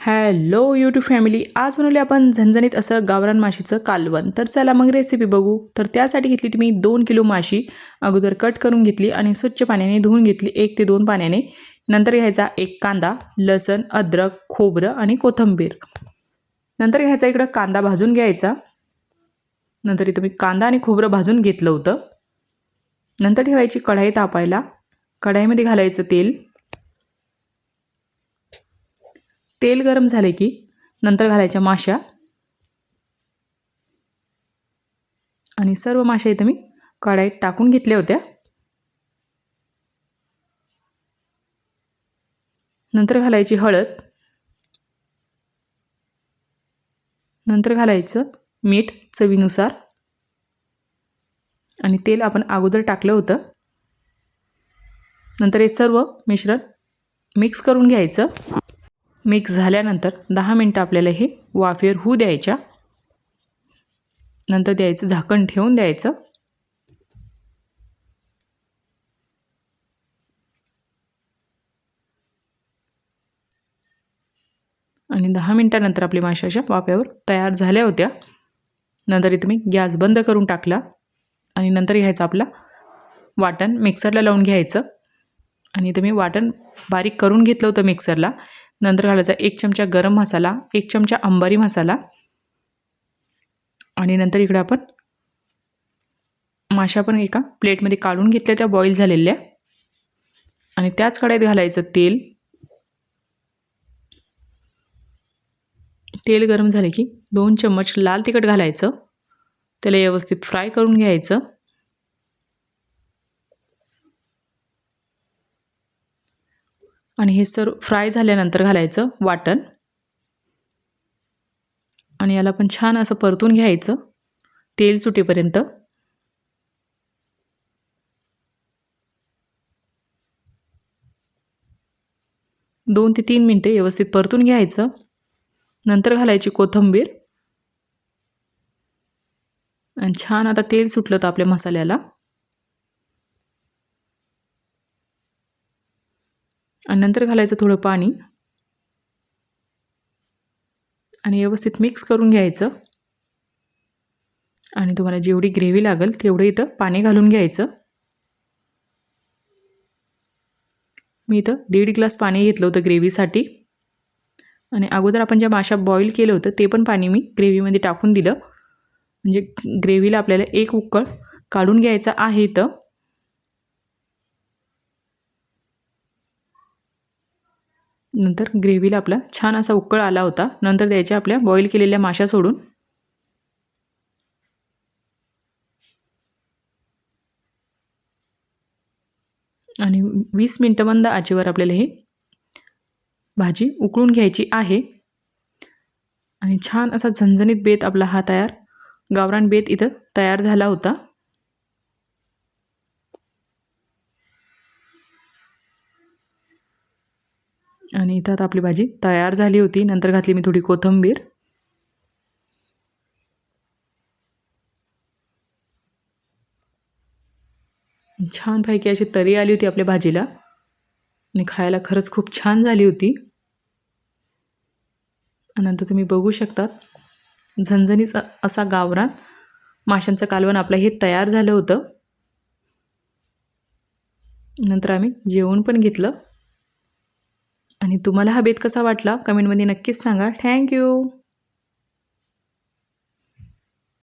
Hello YouTube family आज बनवले आपण झणझणीत असं गावरान माशीचं कालवण. तर चला मग रेसिपी बघू. तर त्यासाठी घेतली तुम्ही दोन किलो माशी. अगोदर कट करून घेतली आणि स्वच्छ पाण्याने धुवून घेतली एक ते दोन पाण्याने. नंतर घ्यायचा एक कांदा लसण अद्रक खोबरं आणि कोथिंबीर. नंतर घ्यायचा इकडं कांदा भाजून घ्यायचा. नंतर इथं मी कांदा आणि खोबरं भाजून घेतलं होतं. नंतर ठेवायची कढाई तापायला. कढाईमध्ये घालायचं तेल. तेल गरम झाले की नंतर घालायच्या माश्या. आणि सर्व माश्या इथं मी कढाईत टाकून घेतल्या होत्या. नंतर घालायची हळद. नंतर घालायचं मीठ चवीनुसार. आणि तेल आपण अगोदर टाकलं होतं. नंतर हे सर्व मिश्रण मिक्स करून घ्यायचं. मिक्स झाल्यानंतर दहा मिनटं आपल्याला हे वाफेवर होऊ द्यायच्या. नंतर द्यायचं झाकण ठेवून द्यायचं. आणि दहा मिनटानंतर आपली माशाच्या वाफ्यावर तयार झाल्या होत्या. नंतर इथे मी गॅस बंद करून टाकला आणि नंतर घ्यायचं आपला वाटण मिक्सरला लावून घ्यायचं. आणि इथं मी वाटण बारीक करून घेतलं होतं मिक्सरला. नंतर घालायचा एक चमचा गरम मसाला एक चमचा अंबारी मसाला आणि नंतर इकडे आपण माशा पण एका प्लेटमध्ये काढून घेतल्या त्या बॉईल झालेल्या. आणि त्याच कढाईत घालायचं तेल. तेल गरम झाले की दोन चम्मच लाल तिखट घालायचं. त्याला व्यवस्थित फ्राय करून घ्यायचं. आणि हे सर्व फ्राय झाल्यानंतर घालायचं वाटण. आणि याला पण छान असं परतून घ्यायचं. तेल सुटेपर्यंत. दोन ते तीन मिनटे व्यवस्थित परतून घ्यायचं. नंतर घालायची कोथिंबीर. आणि छान आता तेल सुटलं तर आपल्या मसाल्याला. आणि नंतर घालायचं थोडं पाणी. आणि व्यवस्थित मिक्स करून घ्यायचं. आणि तुम्हाला जेवढी ग्रेव्ही लागेल तेवढं इथं पाणी घालून घ्यायचं. मी इथं दीड ग्लास पाणी घेतलं होतं ग्रेव्हीसाठी आणि अगोदर आपण ज्या माशा बॉईल केलं होतं ते पण पाणी मी ग्रेव्हीमध्ये टाकून दिलं. म्हणजे ग्रेव्हीला आपल्याला एक उकळ काढून घ्यायचा आहे इथं. नंतर ग्रेव्हीला आपला छान असा उकळ आला होता. नंतर द्यायच्या आपल्या बॉईल केलेल्या माशा सोडून. आणि वीस मिनटं मंद आचेवर आपल्याला हे भाजी उकळून घ्यायची आहे. आणि छान असा झणझणीत बेत आपला हा तयार. गावरान बेत इथं तयार झाला होता. आणि इथं आता आपली भाजी तयार झाली होती. नंतर घातली मी थोडी कोथिंबीर. छानपैकी अशी तरी आली होती आपल्या भाजीला. आणि खायला खरंच खूप छान झाली होती. नंतर तुम्ही बघू शकतात झणझणीच असा गावरान माशांचं कालवण आपलं हे तयार झालं होतं. नंतर आम्ही जेवण पण घेतलं. आणि तुम्हाला हा बेत कसा वाटला? कमेंटमध्ये नक्कीच सांगा. थँक्यू